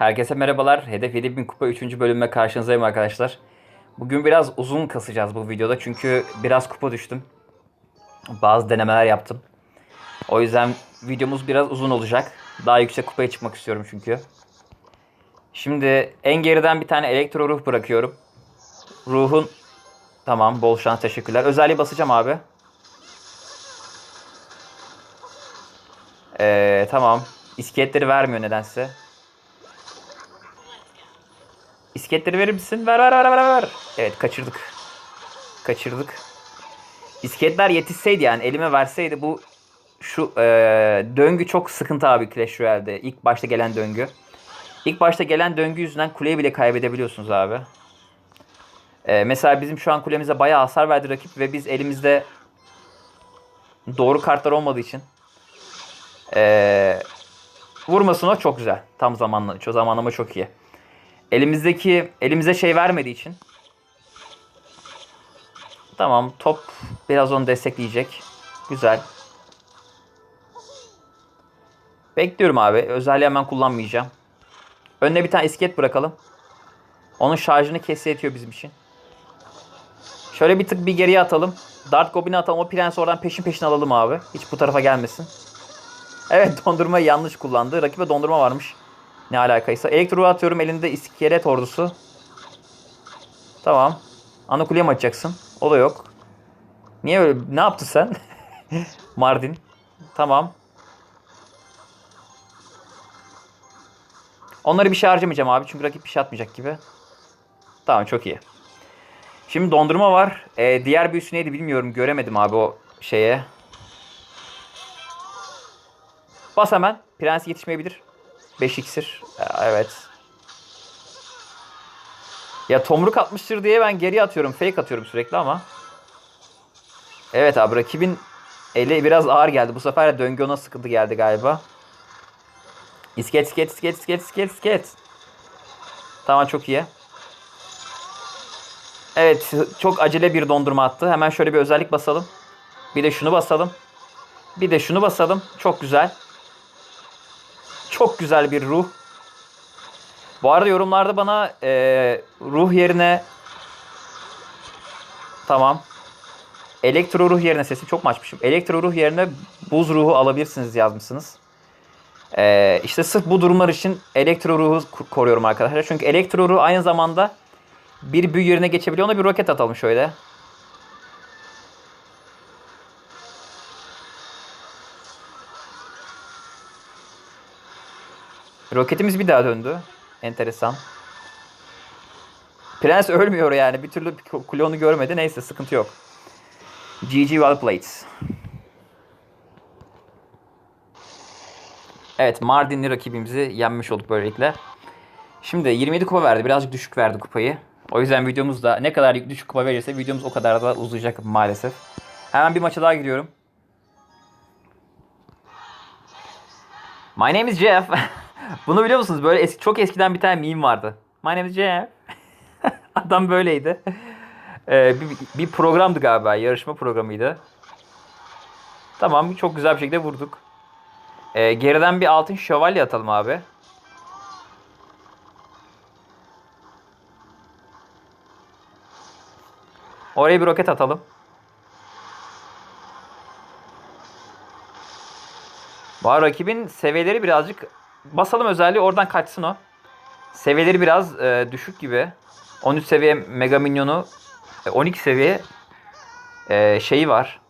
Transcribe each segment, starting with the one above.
Herkese merhabalar. Hedef 7000 kupa 3. bölümle karşınızdayım arkadaşlar. Bugün biraz uzun kasacağız bu videoda çünkü biraz kupa düştüm. Bazı denemeler yaptım. O yüzden videomuz biraz uzun olacak. Daha yüksek kupaya çıkmak istiyorum çünkü. Şimdi en geriden bir tane elektro ruh bırakıyorum. Ruhun tamam bol şans teşekkürler. Özelliği basacağım abi. Ee, tamam. İskeletleri vermiyor nedense. İsketleri verir misin? Ver ver ver ver ver. Evet kaçırdık. Kaçırdık. İsketler yetişseydi yani elime verseydi bu şu e, döngü çok sıkıntı abi Clash Royale'de. İlk başta gelen döngü. İlk başta gelen döngü yüzünden kuleyi bile kaybedebiliyorsunuz abi. E, mesela bizim şu an kulemize bayağı hasar verdi rakip ve biz elimizde doğru kartlar olmadığı için e, vurmasına çok güzel. Tam zamanla, çok zamanlama çok iyi. Elimizdeki elimize şey vermediği için Tamam top biraz onu destekleyecek. Güzel. Bekliyorum abi. Özelliği hemen kullanmayacağım. Önüne bir tane iskelet bırakalım. Onun şarjını kesse yetiyor bizim için. Şöyle bir tık bir geriye atalım. Dart Goblin'i atalım. O prensi oradan peşin peşin alalım abi. Hiç bu tarafa gelmesin. Evet dondurmayı yanlış kullandı. Rakibe dondurma varmış. Ne alakaysa. Elektro atıyorum elinde iskelet ordusu. Tamam. Ana kuleye açacaksın? O da yok. Niye öyle? Ne yaptın sen? Mardin. Tamam. Onları bir şey harcamayacağım abi. Çünkü rakip bir şey atmayacak gibi. Tamam çok iyi. Şimdi dondurma var. Ee, diğer büyüsü neydi bilmiyorum. Göremedim abi o şeye. Bas hemen. Prens yetişmeyebilir. 5 iksir. Ee, Evet. Ya tomruk atmıştır diye ben geri atıyorum. Fake atıyorum sürekli ama. Evet abi rakibin eli biraz ağır geldi. Bu sefer de döngü ona sıkıntı geldi galiba. İsket isket isket isket isket isket. Tamam çok iyi. Evet çok acele bir dondurma attı. Hemen şöyle bir özellik basalım. Bir de şunu basalım. Bir de şunu basalım. Çok güzel. Çok güzel bir ruh. Bu arada yorumlarda bana e, ruh yerine tamam. Elektro ruh yerine sesim çok açmışım? Elektro ruh yerine buz ruhu alabilirsiniz yazmışsınız. E, işte sırf bu durumlar için elektro ruhu ko- koruyorum arkadaşlar. Çünkü elektro ruh aynı zamanda bir büyü yerine geçebiliyor. Ona bir roket atalım şöyle. Roketimiz bir daha döndü. Enteresan. Prens ölmüyor yani. Bir türlü klonu görmedi. Neyse sıkıntı yok. GG well played. Evet Mardinli rakibimizi yenmiş olduk böylelikle. Şimdi 27 kupa verdi. Birazcık düşük verdi kupayı. O yüzden videomuzda ne kadar düşük kupa verirse videomuz o kadar da uzayacak maalesef. Hemen bir maça daha giriyorum. My name is Jeff. Bunu biliyor musunuz? Böyle eski, çok eskiden bir tane meme vardı. My name is Jeff. Adam böyleydi. Ee, bir, bir programdı galiba. Yarışma programıydı. Tamam çok güzel bir şekilde vurduk. Ee, geriden bir altın şövalye atalım abi. Oraya bir roket atalım. Var rakibin seviyeleri birazcık basalım özelliği oradan kaçsın o. Seviyeleri biraz e, düşük gibi. 13 seviye Mega Minyonu, e, 12 seviye e, şeyi var.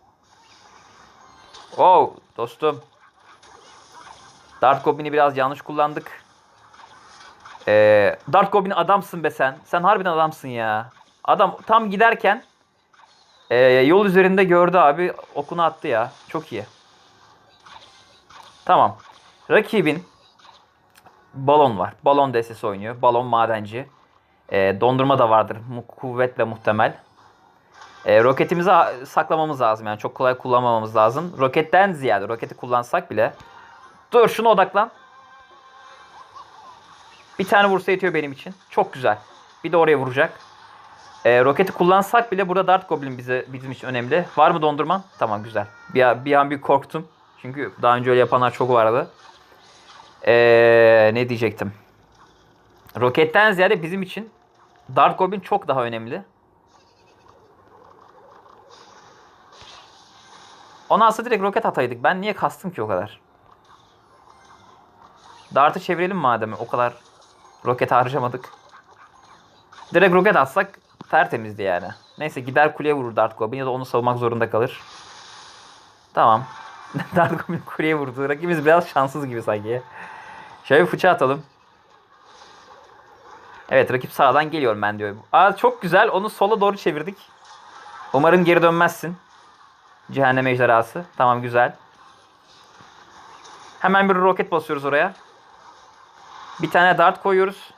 Oh dostum. Dart Goblin'i biraz yanlış kullandık. E, Dart Goblin adamsın be sen. Sen harbiden adamsın ya. Adam tam giderken e, yol üzerinde gördü abi okunu attı ya. Çok iyi. Tamam. Rakibin balon var. Balon destesi oynuyor. Balon madenci. E, dondurma da vardır. Mu- Kuvvetle muhtemel. E, roketimizi saklamamız lazım. Yani çok kolay kullanmamamız lazım. Roketten ziyade roketi kullansak bile. Dur şuna odaklan. Bir tane vursa yetiyor benim için. Çok güzel. Bir de oraya vuracak. E, roketi kullansak bile burada Dart Goblin bize bizim için önemli. Var mı dondurman? Tamam güzel. Bir, bir an bir korktum. Çünkü daha önce öyle yapanlar çok vardı. Ee, ne diyecektim? Roketten ziyade bizim için Dart Goblin çok daha önemli. Ona aslında direkt roket ataydık. Ben niye kastım ki o kadar? Dart'ı çevirelim madem o kadar roket harcamadık. Direkt roket atsak tertemizdi yani. Neyse gider kuleye vurur Dart Goblin ya da onu savunmak zorunda kalır. Tamam. Dart Goblin kuleye vurdu. Rakibimiz biraz şanssız gibi sanki. Şöyle bir fıça atalım. Evet rakip sağdan geliyorum ben diyor. Aa çok güzel. Onu sola doğru çevirdik. Umarım geri dönmezsin. Cehennem ejderhası. Tamam güzel. Hemen bir roket basıyoruz oraya. Bir tane dart koyuyoruz.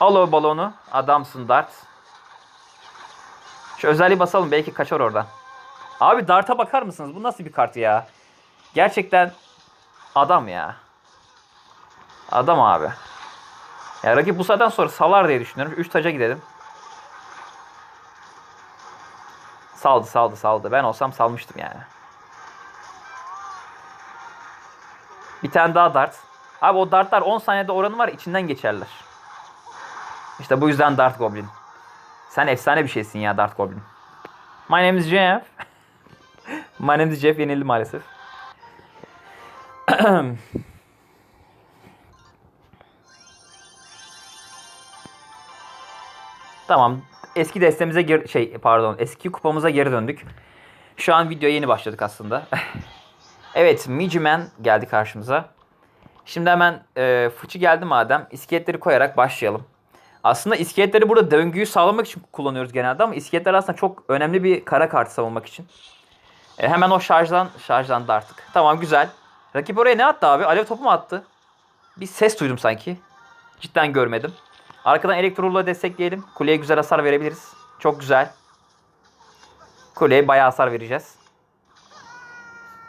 Al o balonu. Adamsın dart. Şu özelliği basalım. Belki kaçar oradan. Abi dart'a bakar mısınız? Bu nasıl bir kart ya? Gerçekten adam ya. Adam abi. Ya rakip bu saatten sonra salar diye düşünüyorum. 3 taca gidelim. Saldı saldı saldı. Ben olsam salmıştım yani. Bir tane daha dart. Abi o dartlar 10 saniyede oranı var içinden geçerler. İşte bu yüzden Dart Goblin. Sen efsane bir şeysin ya Dart Goblin. My name is Jeff. My name is Jeff yenildi maalesef. Tamam. Eski destemize geri, şey pardon eski kupamıza geri döndük. Şu an videoya yeni başladık aslında. evet Mijiman geldi karşımıza. Şimdi hemen e, fıçı geldi madem iskeletleri koyarak başlayalım. Aslında iskeletleri burada döngüyü sağlamak için kullanıyoruz genelde ama iskeletler aslında çok önemli bir kara kartı savunmak için. E, hemen o şarjdan şarjlandı artık. Tamam güzel. Rakip oraya ne attı abi? Alev topu mu attı? Bir ses duydum sanki. Cidden görmedim. Arkadan elektrolla destekleyelim. Kuleye güzel hasar verebiliriz. Çok güzel. Kuleye bayağı hasar vereceğiz.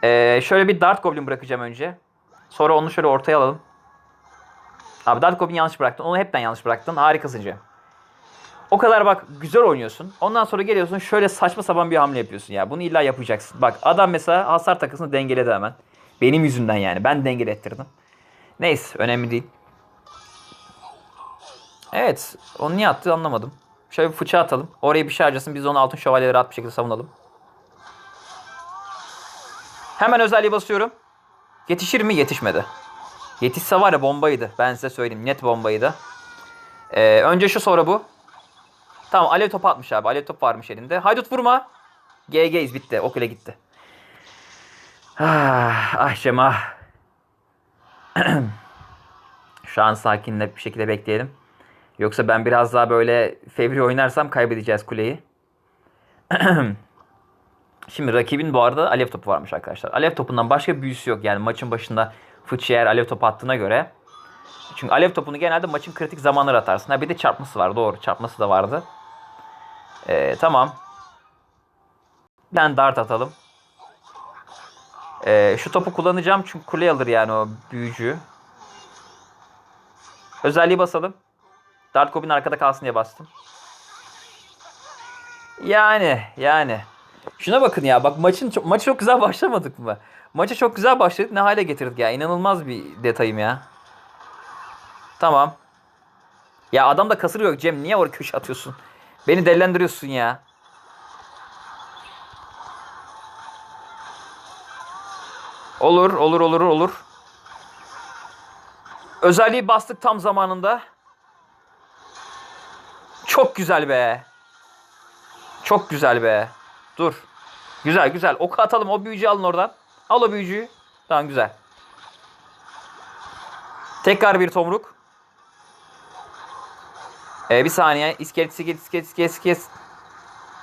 Ee, şöyle bir Dart Goblin bırakacağım önce. Sonra onu şöyle ortaya alalım. Abi Dart Goblin yanlış bıraktın. Onu hepten yanlış bıraktın. Harikasın Cem. O kadar bak güzel oynuyorsun. Ondan sonra geliyorsun şöyle saçma sapan bir hamle yapıyorsun ya. Bunu illa yapacaksın. Bak adam mesela hasar takısını dengeledi hemen. Benim yüzümden yani. Ben dengelettirdim. Neyse önemli değil. Evet. Onu niye attı anlamadım. Şöyle bir fıça atalım. Oraya bir şey. Biz onu altın şövalyeleri rahat bir şekilde savunalım. Hemen özelliği basıyorum. Yetişir mi? Yetişmedi. Yetişse var ya bombaydı. Ben size söyleyeyim. Net bombaydı. Ee, önce şu sonra bu. Tamam alev topu atmış abi. Alev top varmış elinde. Haydut vurma. GG'yiz bitti. O kule gitti. Ah, ah Cem ah. Şu an sakin net bir şekilde bekleyelim. Yoksa ben biraz daha böyle fevri oynarsam kaybedeceğiz kuleyi. Şimdi rakibin bu arada alev topu varmış arkadaşlar. Alev topundan başka büyüsü yok. Yani maçın başında fıçı eğer alev topu attığına göre. Çünkü alev topunu genelde maçın kritik zamanları atarsın. Ha bir de çarpması var doğru. Çarpması da vardı. Ee, tamam. Bir tane dart atalım. Ee, şu topu kullanacağım çünkü kule alır yani o büyücü. Özelliği basalım. Dart Goblin arkada kalsın diye bastım. Yani yani. Şuna bakın ya bak maçın çok, maçı çok güzel başlamadık mı? Maçı çok güzel başladık ne hale getirdik ya. İnanılmaz bir detayım ya. Tamam. Ya adam da kasır yok Cem niye oraya köşe atıyorsun? Beni delilendiriyorsun ya. Olur olur olur olur. Özelliği bastık tam zamanında. Çok güzel be. Çok güzel be. Dur. Güzel güzel. Oku atalım. O büyücüyü alın oradan. Al o büyücüyü. Tamam güzel. Tekrar bir tomruk. Ee, bir saniye. İskelet, iskelet, iskelet, iskelet, iskelet.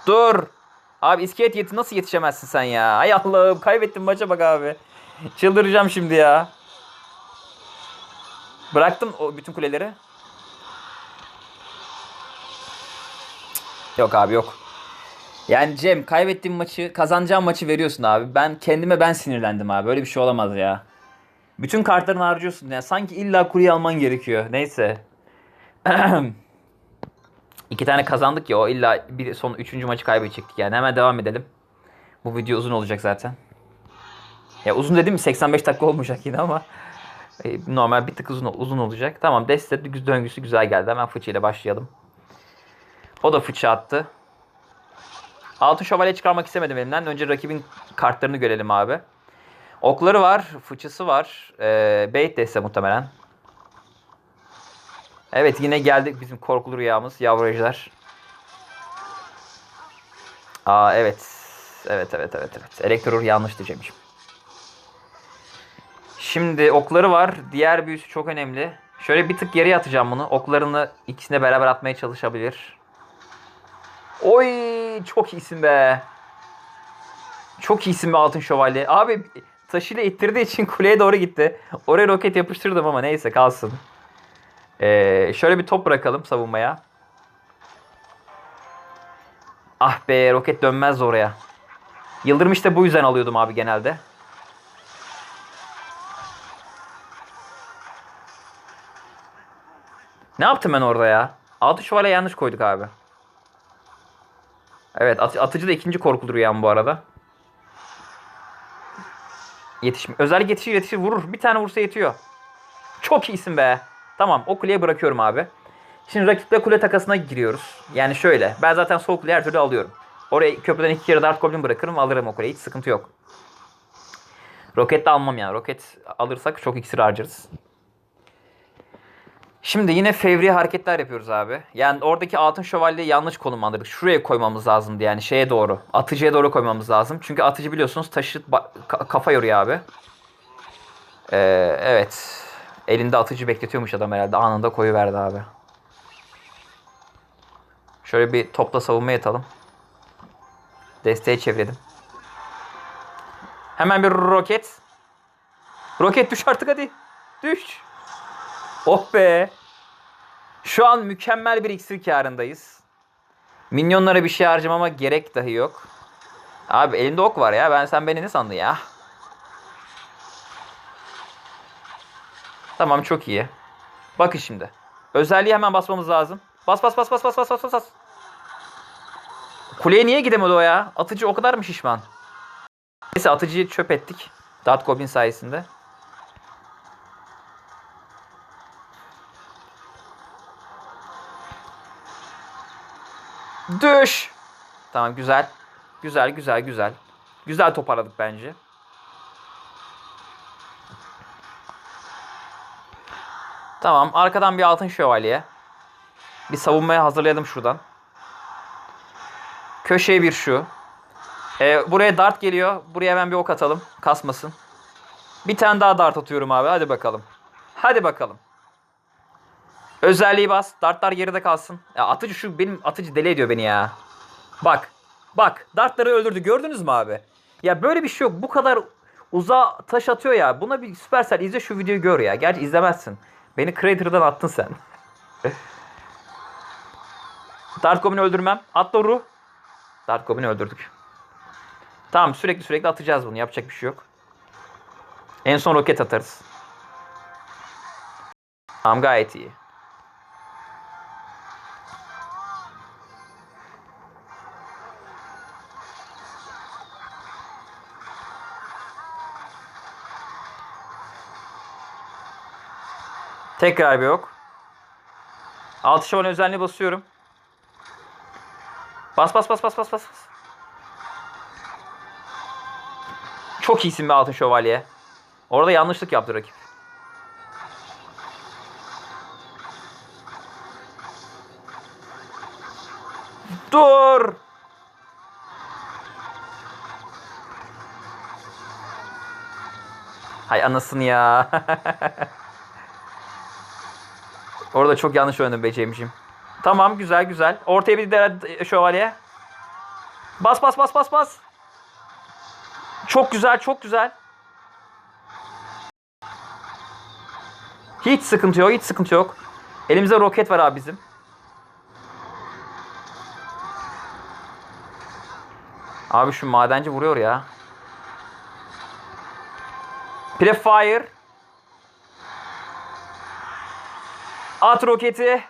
Dur. Abi iskelet yeti nasıl yetişemezsin sen ya? Ay Allah'ım kaybettim maça bak abi. Çıldıracağım şimdi ya. Bıraktım o bütün kuleleri. Yok abi yok. Yani Cem kaybettiğim maçı kazanacağım maçı veriyorsun abi. Ben kendime ben sinirlendim abi. Böyle bir şey olamaz ya. Bütün kartlarını harcıyorsun ya. Sanki illa kuleyi alman gerekiyor. Neyse. İki tane kazandık ya o illa bir son üçüncü maçı kaybedecektik yani. Hemen devam edelim. Bu video uzun olacak zaten. Ya uzun dedim mi 85 dakika olmayacak yine ama. E, normal bir tık uzun, uzun olacak. Tamam deste döngüsü güzel geldi. Hemen fıçıyla başlayalım. O da fıçı attı. Altın şövalye çıkarmak istemedim elimden. Önce rakibin kartlarını görelim abi. Okları var. Fıçısı var. Ee, bait deste muhtemelen. Evet yine geldik bizim korkulu rüyamız. Yavru ejder. Aa evet. Evet evet evet evet. Elektror yanlıştı Cem'ciğim. Şimdi okları var. Diğer büyüsü çok önemli. Şöyle bir tık geriye atacağım bunu. Oklarını ikisine beraber atmaya çalışabilir. Oy çok iyisin be. Çok iyisin be Altın Şövalye. Abi taşıyla ittirdiği için kuleye doğru gitti. Oraya roket yapıştırdım ama neyse kalsın. Ee, şöyle bir top bırakalım savunmaya. Ah be roket dönmez oraya. Yıldırım işte bu yüzden alıyordum abi genelde. Ne yaptım ben orada ya? Altı şövalye yanlış koyduk abi. Evet at- atıcı da ikinci korkulu rüyam bu arada. Yetişme. Özellik yetişir yetişir vurur. Bir tane vursa yetiyor. Çok iyisin be. Tamam o kuleye bırakıyorum abi. Şimdi rakiple kule takasına giriyoruz. Yani şöyle. Ben zaten sol kuleyi her türlü alıyorum. Oraya köprüden iki kere dart goblin bırakırım alırım o kuleyi. Hiç sıkıntı yok. Roket de almam yani. Roket alırsak çok iksir harcarız. Şimdi yine fevri hareketler yapıyoruz abi. Yani oradaki altın şövalyeyi yanlış konumlandırdık. Şuraya koymamız lazımdı yani şeye doğru. Atıcıya doğru koymamız lazım. Çünkü atıcı biliyorsunuz taşı kafa yoruyor abi. Ee, evet. Elinde atıcı bekletiyormuş adam herhalde. Anında koyuverdi abi. Şöyle bir topla savunma yatalım. Desteğe çevirelim. Hemen bir roket. Roket düş artık hadi. Düş. Oh be. Şu an mükemmel bir iksir karındayız. Minyonlara bir şey harcamama gerek dahi yok. Abi elinde ok var ya. Ben sen beni ne sandın ya? Tamam çok iyi. Bakın şimdi. Özelliği hemen basmamız lazım. Bas bas bas bas bas bas bas bas. Kuleye niye gidemedi o ya? Atıcı o kadar mı şişman? Neyse atıcıyı çöp ettik. Dart Goblin sayesinde. Düş. Tamam güzel. Güzel güzel güzel. Güzel toparladık bence. Tamam arkadan bir altın şövalye. Bir savunmaya hazırlayalım şuradan. Köşeye bir şu. Ee, buraya dart geliyor. Buraya hemen bir ok atalım. Kasmasın. Bir tane daha dart atıyorum abi. Hadi bakalım. Hadi bakalım. Özelliği bas. Dartlar geride kalsın. Ya atıcı şu benim atıcı deli ediyor beni ya. Bak. Bak. Dartları öldürdü. Gördünüz mü abi? Ya böyle bir şey yok. Bu kadar uzağa taş atıyor ya. Buna bir Supercell izle şu videoyu gör ya. Gerçi izlemezsin. Beni Crater'dan attın sen. Dart Goblin'i öldürmem. Atla Uru. Dart Goblin'i öldürdük. Tamam sürekli sürekli atacağız bunu. Yapacak bir şey yok. En son roket atarız. Tamam gayet iyi. Tekrar bir ok. Altı şaban özelliğine basıyorum. Bas bas bas bas bas bas. bas. Çok iyisin be Altın Şövalye. Orada yanlışlık yaptı rakip. Dur. Hay anasını ya. Orada çok yanlış oynadım be Cem'ciğim. Tamam güzel güzel. Ortaya bir de şövalye. Bas bas bas bas bas. Çok güzel çok güzel. Hiç sıkıntı yok hiç sıkıntı yok. Elimizde roket var abi bizim. Abi şu madenci vuruyor ya. Prefire. At roketi.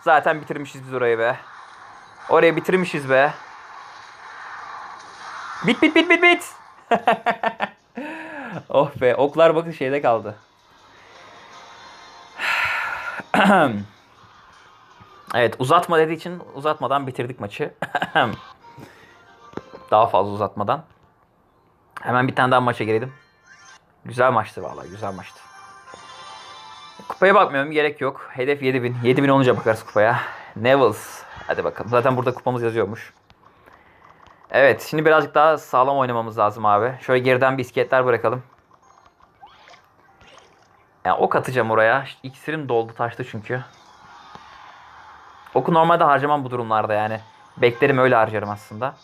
Zaten bitirmişiz biz orayı be. Orayı bitirmişiz be. Bit bit bit bit bit. oh be oklar bakın şeyde kaldı. evet uzatma dediği için uzatmadan bitirdik maçı. daha fazla uzatmadan. Hemen bir tane daha maça girelim. Güzel maçtı vallahi güzel maçtı. Kupaya bakmıyorum gerek yok. Hedef 7000. 7000 olunca bakarız kupaya. Nevils. Hadi bakalım. Zaten burada kupamız yazıyormuş. Evet şimdi birazcık daha sağlam oynamamız lazım abi. Şöyle geriden bisikletler bırakalım. Yani ok atacağım oraya. İksirim doldu taştı çünkü. Oku normalde harcamam bu durumlarda yani. Beklerim öyle harcarım aslında.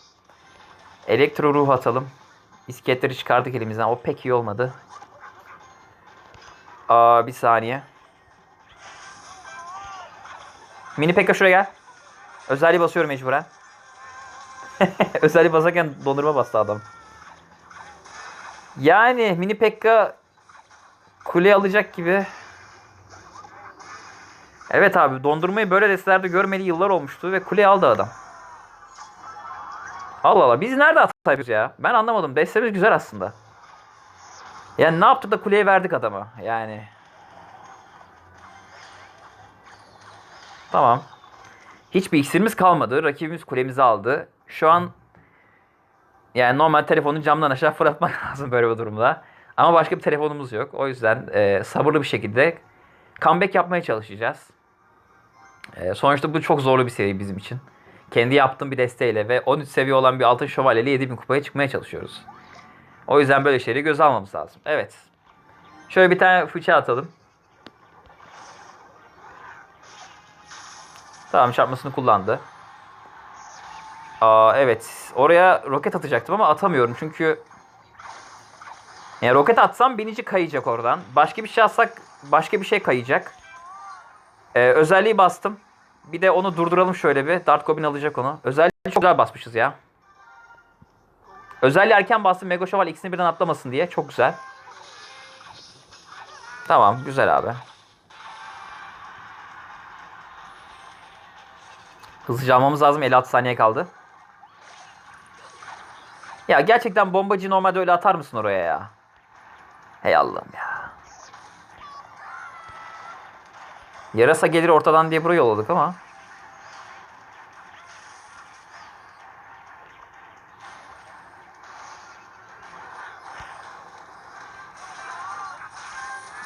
Elektro ruh atalım. İskeletleri çıkardık elimizden. O pek iyi olmadı. Aa, bir saniye. Mini Pekka şuraya gel. Özelliği basıyorum mecburen. Özelliği basarken dondurma bastı adam. Yani Mini Pekka kule alacak gibi. Evet abi dondurmayı böyle destelerde görmediği yıllar olmuştu ve kule aldı adam. Allah Allah biz nerede hata ya? Ben anlamadım. Destemiz güzel aslında. Yani ne yaptık da kuleye verdik adama. Yani. Tamam. Hiçbir iksirimiz kalmadı. Rakibimiz kulemizi aldı. Şu an yani normal telefonu camdan aşağı fırlatmak lazım böyle bir durumda. Ama başka bir telefonumuz yok. O yüzden e, sabırlı bir şekilde comeback yapmaya çalışacağız. E, sonuçta bu çok zorlu bir seri bizim için. Kendi yaptığım bir desteğiyle ve 13 seviye olan bir altın şövalyeli 7000 kupaya çıkmaya çalışıyoruz. O yüzden böyle şeyleri göze almamız lazım. Evet. Şöyle bir tane fıça atalım. Tamam çarpmasını kullandı. Aa, evet. Oraya roket atacaktım ama atamıyorum çünkü yani roket atsam binici kayacak oradan. Başka bir şey atsak başka bir şey kayacak. Ee, özelliği bastım. Bir de onu durduralım şöyle bir. Dart Goblin alacak onu. Özelliği çok güzel basmışız ya. Özelliği erken bastım. Mega Şöval ikisini birden atlamasın diye. Çok güzel. Tamam. Güzel abi. Hızlıca almamız lazım. 56 saniye kaldı. Ya gerçekten bombacı normalde öyle atar mısın oraya ya? Hey Allah'ım ya. Yarasa gelir ortadan diye buraya yolladık ama.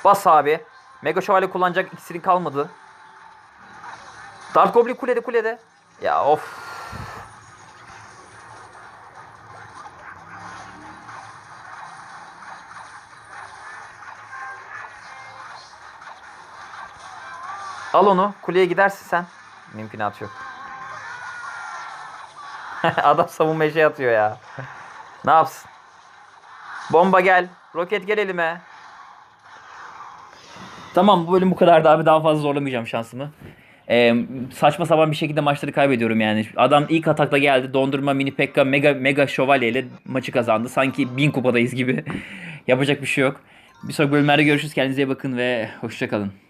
Bas abi. Mega şövalye kullanacak iksirin kalmadı. Dark Goblin kulede kulede. Ya of. Al onu. Kuleye gidersin sen. Mümkünatı yok. Adam savunmaya şey atıyor ya. ne yapsın? Bomba gel. Roket gel elime. Tamam bu bölüm bu kadardı abi. Daha fazla zorlamayacağım şansımı. Ee, saçma sapan bir şekilde maçları kaybediyorum yani. Adam ilk atakla geldi. Dondurma, mini pekka, mega mega şövalye ile maçı kazandı. Sanki bin kupadayız gibi. Yapacak bir şey yok. Bir sonraki bölümlerde görüşürüz. Kendinize iyi bakın ve hoşçakalın.